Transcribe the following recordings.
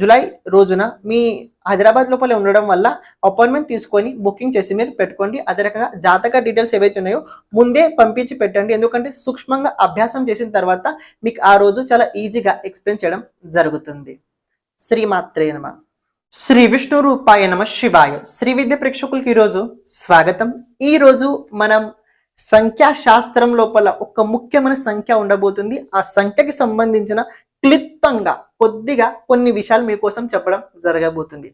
July రోజున మీ హైదరాబాద్ లోపల ఉండడం వల్ల అపాయింట్మెంట్ తీసుకొని బుకింగ్ చేసి మీరు పెట్టుకోండి. అదే రకంగా జాతక డీటెయిల్స్ ఏవైతే ఉన్నాయో ముందే పంపించి పెట్టండి. ఎందుకంటే సూక్ష్మంగా అభ్యాసం చేసిన తర్వాత మీకు ఆ రోజు చాలా ఈజీగా ఎక్స్ప్లెయిన్ చేయడం జరుగుతుంది. శ్రీమాత్రే నమ. శ్రీ విష్ణు రూపాయ నమ శివాయ. శ్రీ విద్య ప్రేక్షకులకి ఈరోజు స్వాగతం. ఈ రోజు మనం సంఖ్యా శాస్త్రం లోపల ఒక ముఖ్యమైన సంఖ్య ఉండబోతుంది. ఆ సంఖ్యకి సంబంధించిన క్లిప్తంగా కొద్దిగా కొన్ని విషయాలు మీకోసం చెప్పడం జరగబోతుంది.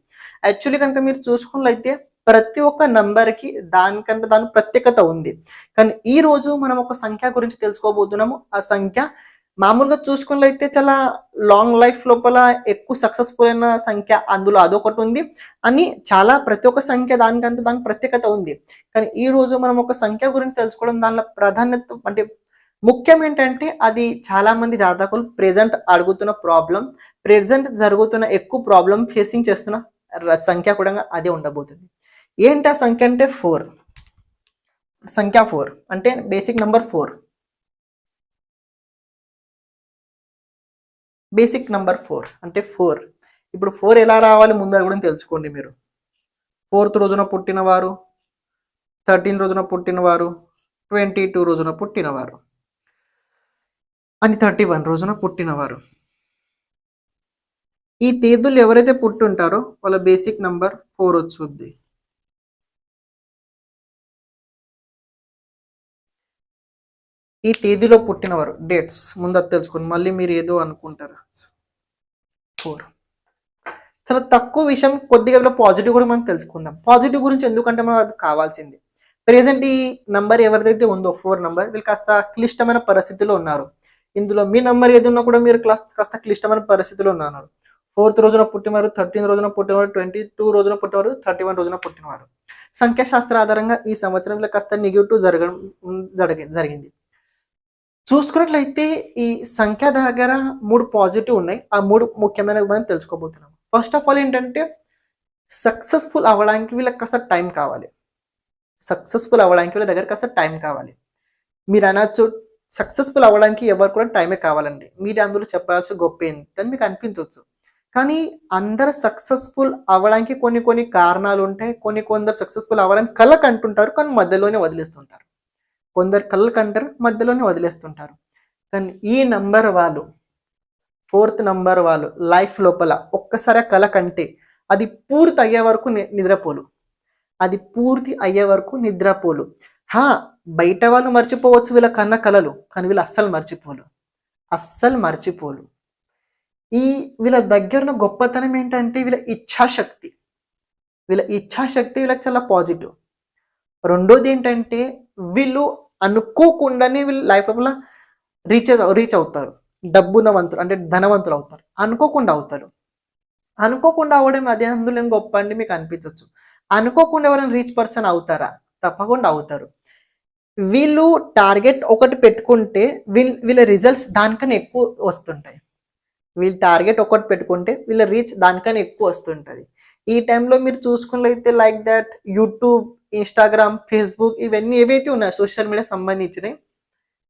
యాక్చువల్లీ కనుక మీరు చూసుకున్నట్లయితే ప్రతి ఒక్క నంబర్కి దానికంటే దాని ప్రత్యేకత ఉంది. కానీ ఈ రోజు మనం ఒక సంఖ్య గురించి తెలుసుకోబోతున్నాము. ఆ సంఖ్య మామూలుగా చూసుకున్నట్లయితే చాలా లాంగ్ లైఫ్ లోపల ఎక్కువ సక్సెస్ఫుల్ అయిన సంఖ్య అందులో అదొకటి ఉంది. అని చాలా ప్రతి ఒక్క సంఖ్య దానికంటే దానికి ప్రత్యేకత ఉంది. కానీ ఈ రోజు మనం ఒక సంఖ్య గురించి తెలుసుకోవడం దానిలో ప్రాధాన్యత అంటే ముఖ్యం ఏంటంటే అది చాలా మంది జాతకులు ప్రెజెంట్ అడుగుతున్న ప్రాబ్లం ప్రెజెంట్ జరుగుతున్న ఎక్కువ ప్రాబ్లం ఫేసింగ్ చేస్తున్న సంఖ్య కూడా అదే ఉండబోతుంది. ఏంటి ఆ సంఖ్య అంటే ఫోర్ సంఖ్య ఫోర్ అంటే basic number four basic number four అంటే ఫోర్ ఇప్పుడు ఫోర్ ఎలా రావాలి ముందర కూడా తెలుసుకోండి మీరు. ఫోర్త్ రోజున పుట్టినవారు థర్టీన్ రోజున పుట్టినవారు ట్వంటీ టూ రోజున పుట్టినవారు. అని థర్టీ వన్ రోజున పుట్టినవారు. ఈ తేదీలు ఎవరైతే పుట్టుంటారో వాళ్ళ బేసిక్ నంబర్ ఫోర్ వచ్చుద్ది. ఈ తేదీలో పుట్టినవారు డేట్స్ ముందు అది మళ్ళీ మీరు ఏదో అనుకుంటారు. ఫోర్. చాలా తక్కువ విషయం కొద్దిగా పాజిటివ్ కూడా మనం తెలుసుకుందాం. పాజిటివ్ గురించి ఎందుకంటే మనం అది కావాల్సింది. ప్రెసెంట్ ఈ నంబర్ ఎవరిదైతే ఉందో ఫోర్ నంబర్ వీళ్ళు కాస్త క్లిష్టమైన పరిస్థితిలో ఉన్నారు. ఇందులో మీ నంబర్ ఏది ఉన్నా కూడా మీరు క్లాస్ కాస్త క్లిష్టమైన పరిస్థితిలో ఉన్నారు ఫోర్త్ రోజున పుట్టినవారు థర్టీన్ రోజున పుట్టినవారు ట్వంటీ టూ రోజున పుట్టినవారు థర్టీ వన్ రోజున పుట్టినవారు. సంఖ్యాశాస్త్ర ఆధారంగా ఈ సంవత్సరంలో కాస్త నెగిటివ్ జరగడం జరిగి జరిగింది. చూసుకున్నట్లయితే ఈ సంఖ్య దగ్గర మూడు పాజిటివ్ ఉన్నాయి. ఆ మూడు ముఖ్యమైన మనం తెలుసుకోబోతున్నాం. ఫస్ట్ ఆఫ్ ఆల్ ఏంటంటే సక్సెస్ఫుల్ అవ్వడానికి వీళ్ళకి కాస్త టైం కావాలి. సక్సెస్ఫుల్ అవ్వడానికి వీళ్ళ దగ్గర కాస్త టైం కావాలి. మీరు అనొచ్చు సక్సెస్ఫుల్ అవ్వడానికి ఎవరు కూడా టైమే కావాలండి. మీరు అందులో చెప్పాల్సిన గొప్ప ఏంటి అని మీకు అనిపించవచ్చు కానీ అందరు సక్సెస్ఫుల్ అవ్వడానికి కొన్ని కొన్ని కారణాలు ఉంటాయి. కొన్ని కొందరు సక్సెస్ఫుల్ అవ్వడానికి కళ్ళ కంటుంటారు. కానీ మధ్యలోనే వదిలేస్తుంటారు. కొందరు కళ్ళు కంటారు మధ్యలోనే వదిలేస్తుంటారు. కానీ ఈ నంబర్ వాళ్ళు ఫోర్త్ నంబర్ వాళ్ళు లైఫ్ లోపల ఒక్కసారి కళ కంటే అది పూర్తి అయ్యే వరకు నిద్రపోలు. అది పూర్తి అయ్యే వరకు నిద్రపోలు. హా బయట వాళ్ళు మర్చిపోవచ్చు వీళ్ళ కన్న కళలు కానీ వీళ్ళు అస్సలు మర్చిపోలు అస్సలు మర్చిపోలు ఈ వీళ్ళ దగ్గర ఉన్న గొప్పతనం ఏంటంటే వీళ్ళ ఇచ్ఛాశక్తి. వీళ్ళ ఇచ్ఛాశక్తి వీళ్ళకి చాలా పాజిటివ్ రెండోది ఏంటంటే వీళ్ళు అనుకోకుండానే వీళ్ళు లైఫ్ లోపల రీచ్ రీచ్ అవుతారు. డబ్బునవంతులు అంటే ధనవంతులు అవుతారు. అనుకోకుండా అవుతారు. అనుకోకుండా అవడం అదే అందులో గొప్ప అండి మీకు అనిపించవచ్చు అనుకోకుండా ఎవరైనా రీచ్ పర్సన్ అవుతారా? తప్పకుండా అవుతారు. వీళ్ళు టార్గెట్ ఒకటి పెట్టుకుంటే వీళ్ళ వీళ్ళ రిజల్ట్స్ దానికన్నా ఎక్కువ వస్తుంటాయి. వీళ్ళు టార్గెట్ ఒకటి పెట్టుకుంటే వీళ్ళ రీచ్ దానికన్నా ఎక్కువ వస్తుంటుంది. ఈ టైంలో మీరు చూసుకున్నట్లయితే like that YouTube Instagram Facebook ఇవన్నీ ఏవైతే ఉన్నాయో సోషల్ మీడియా సంబంధించినవి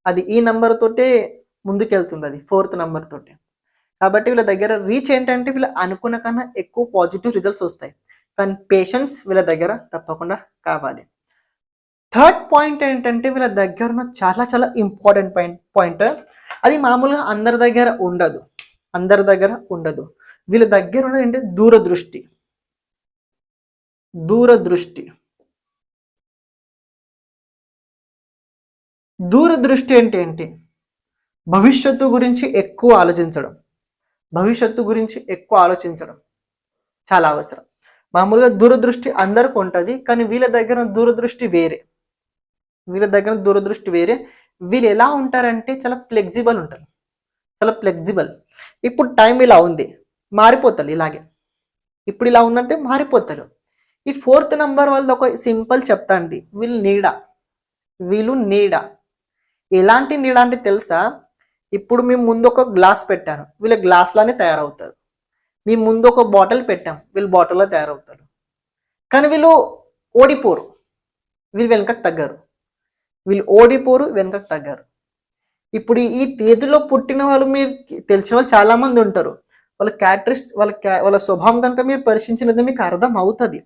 అది ఈ నెంబర్ తోటే ముందుకెళ్తుంది అది ఫోర్త్ నెంబర్ తోటి. కాబట్టి వీళ్ళ దగ్గర రీచ్ ఏంటంటే వీళ్ళు అనుకున్న కన్నా ఎక్కువ పాజిటివ్ రిజల్ట్స్ వస్తాయి. కానీ పేషెన్స్ వీళ్ళ దగ్గర తప్పకుండా కావాలి. థర్డ్ పాయింట్ ఏంటంటే వీళ్ళ దగ్గర ఉన్న చాలా చాలా ఇంపార్టెంట్ పాయింట్ పాయింట్ అది మామూలుగా అందరి దగ్గర ఉండదు. అందరి దగ్గర ఉండదు. వీళ్ళ దగ్గర ఉన్నది ఏంటంటే దూరదృష్టి. దూరదృష్టి. దూరదృష్టి అంటే ఏంటి? భవిష్యత్తు గురించి ఎక్కువ ఆలోచించడం. భవిష్యత్తు గురించి ఎక్కువ ఆలోచించడం. చాలా అవసరం. మామూలుగా దూరదృష్టి అందరికి ఉంటుంది కానీ వీళ్ళ దగ్గర దూరదృష్టి వేరే. వీళ్ళ దగ్గర దూరదృష్టి వేరే. వీళ్ళు ఎలా ఉంటారంటే చాలా ఫ్లెక్సిబుల్ ఉంటారు. చాలా ఫ్లెక్సిబుల్ ఇప్పుడు టైం ఇలా ఉంది. మారిపోతారు ఇలాగే. ఇప్పుడు ఇలా ఉందంటే మారిపోతారు. ఈ ఫోర్త్ నంబర్ వాళ్ళది ఒక సింపుల్ చెప్తా అండి. వీళ్ళు నీడ. వీళ్ళు నీడ. ఎలాంటి నీడ అంటే తెలుసా? ఇప్పుడు మేము ముందు ఒక గ్లాస్ పెట్టాను. వీళ్ళ గ్లాస్లానే తయారవుతారు. మేము ముందు ఒక బాటిల్ పెట్టాం. వీళ్ళు బాటిల్లో తయారవుతారు. కానీ వీళ్ళు ఓడిపోరు. వీళ్ళు వెనకకు తగ్గరు. వీళ్ళు ఓడిపోరు వెనుకకు తగ్గారు. ఇప్పుడు ఈ తేదీలో పుట్టిన వాళ్ళు మీరు తెలిసిన వాళ్ళు చాలా మంది ఉంటారు. వాళ్ళ క్యాటరిస్ వాళ్ళ క్యా- వాళ్ళ స్వభావం కనుక మీరు పరిశీలించినది మీకు అర్థం అవుతుంది.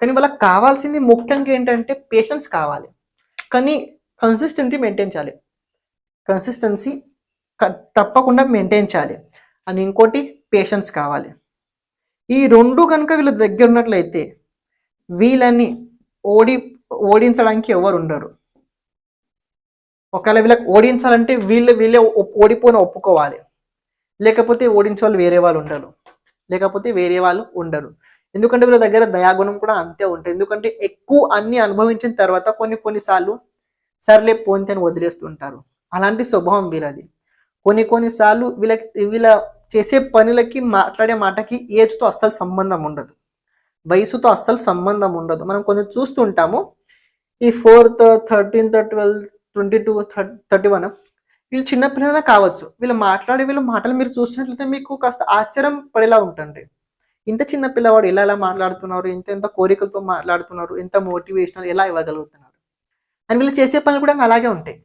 కానీ వాళ్ళకి కావాల్సింది ముఖ్యంగా ఏంటంటే పేషెన్స్ కావాలి. కానీ కన్సిస్టెన్సీ మెయింటైన్ చేయాలి. కన్సిస్టెన్సీ తప్పకుండా మెయింటైన్ చేయాలి. అని ఇంకోటి పేషెన్స్ కావాలి. ఈ రెండు కనుక వీళ్ళ దగ్గర ఉన్నట్లయితే వీళ్ళని ఓడి ఓడించడానికి ఎవరు ఉండరు. ఒకవేళ వీళ్ళకి ఓడించాలంటే వీళ్ళు వీళ్ళే ఓడిపోయిన ఒప్పుకోవాలి. లేకపోతే ఓడించే వాళ్ళు వేరే వాళ్ళు ఉండరు. లేకపోతే వేరే వాళ్ళు ఉండరు. ఎందుకంటే వీళ్ళ దగ్గర దయాగుణం కూడా అంతే ఉంటుంది. ఎందుకంటే ఎక్కువ అన్ని అనుభవించిన తర్వాత కొన్ని కొన్నిసార్లు సర్లే పోంతే అని వదిలేస్తుంటారు. అలాంటి స్వభావం వీళ్ళది. కొన్ని కొన్నిసార్లు వీళ్ళకి వీళ్ళ చేసే పనులకి మాట్లాడే మాటకి ఏజ్తో అస్సలు సంబంధం ఉండదు. వయసుతో అస్సలు సంబంధం ఉండదు. మనం కొంచెం చూస్తుంటాము. ఈ fourth thirteenth twelfth twenty two thirty one వీళ్ళు చిన్నపిల్లల కావచ్చు. వీళ్ళు మాట్లాడే వీళ్ళ మాటలు మీరు చూసినట్లయితే మీకు కాస్త ఆశ్చర్యం పడేలా ఉంటుంది ఇంత చిన్న పిల్లవాడు ఎలా ఎలా మాట్లాడుతున్నారు ఇంత ఎంత కోరికలతో మాట్లాడుతున్నారు ఎంత మోటివేషనల్ ఎలా ఇవ్వగలుగుతున్నారు? అని వీళ్ళు చేసే పనులు కూడా అలాగే ఉంటాయి.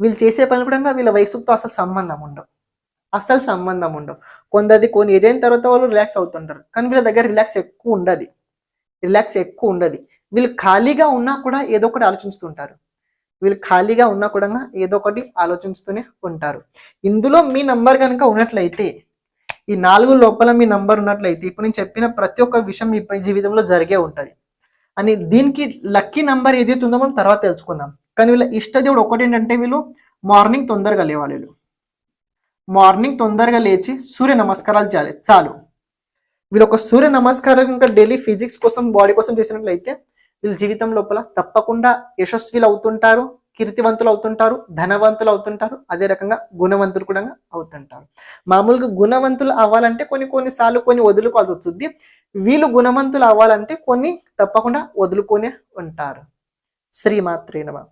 వీళ్ళు చేసే పనులు కూడా వీళ్ళ వయసుతో అసలు సంబంధం ఉండవు. అసలు సంబంధం ఉండవు. కొందది కొన్ని ఏజ్ అయిన తర్వాత వాళ్ళు రిలాక్స్ అవుతుంటారు. కానీ వీళ్ళ దగ్గర రిలాక్స్ ఎక్కువ ఉండదు. రిలాక్స్ ఎక్కువ ఉండదు. వీళ్ళు ఖాళీగా ఉన్నా కూడా ఏదో ఒకటి ఆలోచిస్తుంటారు. వీళ్ళు ఖాళీగా ఉన్నా కూడా ఏదో ఒకటి ఆలోచిస్తూనే ఉంటారు. ఇందులో మీ నంబర్ కనుక ఉన్నట్లయితే ఈ నాలుగు లోపల మీ నంబర్ ఉన్నట్లయితే ఇప్పుడు నేను చెప్పిన ప్రతి ఒక్క విషయం మీ జీవితంలో జరిగే ఉంటుంది. అని దీనికి లక్కీ నంబర్ ఏదైతే ఉందో మనం తర్వాత తెలుసుకుందాం. కానీ వీళ్ళ ఇష్టదేవుడు ఒకటి ఏంటంటే వీళ్ళు మార్నింగ్ తొందరగా లేవాలి వీళ్ళు. మార్నింగ్ తొందరగా లేచి సూర్య నమస్కారాలు చేయాలి చాలు. వీళ్ళు ఒక సూర్య నమస్కారం ఇంకా డైలీ ఫిజిక్స్ కోసం బాడీ కోసం చేసినట్లయితే వీళ్ళ జీవితం లోపల తప్పకుండా యశస్విలు అవుతుంటారు కీర్తివంతులు అవుతుంటారు ధనవంతులు అవుతుంటారు అదే రకంగా గుణవంతులు కూడా అవుతుంటారు. మామూలుగా గుణవంతులు అవ్వాలంటే కొన్ని కొన్నిసార్లు కొన్ని వదులుకోవాల్సి వస్తుంది వీళ్ళు గుణవంతులు అవ్వాలంటే కొన్ని తప్పకుండా వదులుకొని ఉంటారు. శ్రీమాత్రేనమా